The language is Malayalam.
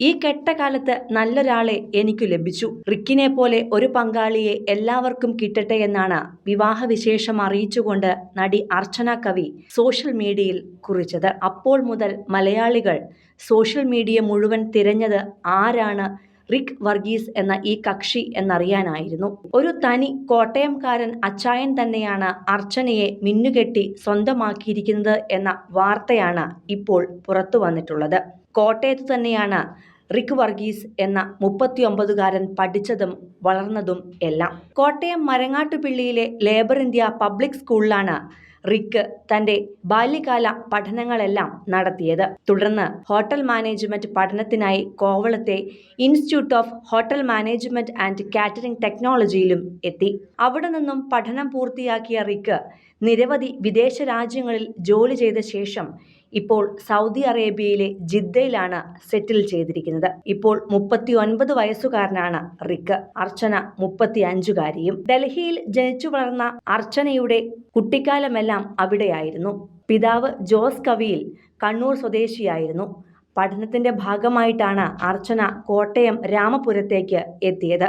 ഈ കെട്ട കെട്ടകാലത്ത് നല്ലൊരാളെ എനിക്കു ലഭിച്ചു. റിക്കിനെ പോലെ ഒരു പങ്കാളിയെ എല്ലാവർക്കും കിട്ടട്ടെ എന്നാണ് വിവാഹവിശേഷം അറിയിച്ചുകൊണ്ട് നടി അർച്ചന കവി സോഷ്യൽ മീഡിയയിൽ കുറിച്ചത്. അപ്പോൾ മുതൽ മലയാളികൾ സോഷ്യൽ മീഡിയ മുഴുവൻ തിരഞ്ഞത് ആരാണ് റിക് വർഗീസ് എന്ന ഈ കക്ഷി എന്നറിയാനായിരുന്നു. ഒരു തനി കോട്ടയംകാരൻ അച്ചായൻ തന്നെയാണ് അർച്ചനയെ മിന്നുകെട്ടി സ്വന്തമാക്കിയിരിക്കുന്നത് എന്ന വാർത്തയാണ് ഇപ്പോൾ പുറത്തു വന്നിട്ടുള്ളത്. കോട്ടയത്ത് തന്നെയാണ് റിക് വർഗീസ് എന്ന മുപ്പത്തിയൊമ്പതുകാരൻ പഠിച്ചതും വളർന്നതും എല്ലാം. കോട്ടയം മരങ്ങാട്ടുപിള്ളിയിലെ ലേബർ ഇന്ത്യ പബ്ലിക് സ്കൂളിലാണ് റിക്ക് തന്റെ ബാല്യകാല പഠനങ്ങളെല്ലാം നടത്തിയത്. തുടർന്ന് ഹോട്ടൽ മാനേജ്മെന്റ് പഠനത്തിനായി കോവളത്തെ institute of hotel management and catering ടെക്നോളജിയിലും എത്തി. അവിടെ നിന്നും പഠനം പൂർത്തിയാക്കിയ റിക്ക് നിരവധി വിദേശ രാജ്യങ്ങളിൽ ജോലി ചെയ്ത ശേഷം ഇപ്പോൾ സൗദി അറേബ്യയിലെ ജിദ്ദയിലാണ് സെറ്റിൽ ചെയ്തിരിക്കുന്നത്. ഇപ്പോൾ മുപ്പത്തി ഒൻപത് വയസ്സുകാരനാണ് റിക്ക്. അർച്ചന മുപ്പത്തി അഞ്ചുകാരിയും ഡൽഹിയിൽ ജനിച്ചു വളർന്ന അർച്ചനയുടെ കുട്ടിക്കാലമെല്ലാം അവിടെയായിരുന്നു. പിതാവ് ജോസ് കവിയിൽ കണ്ണൂർ സ്വദേശിയായിരുന്നു. പഠനത്തിന്റെ ഭാഗമായിട്ടാണ് അർച്ചന കോട്ടയം രാമപുരത്തേക്ക് എത്തിയത്.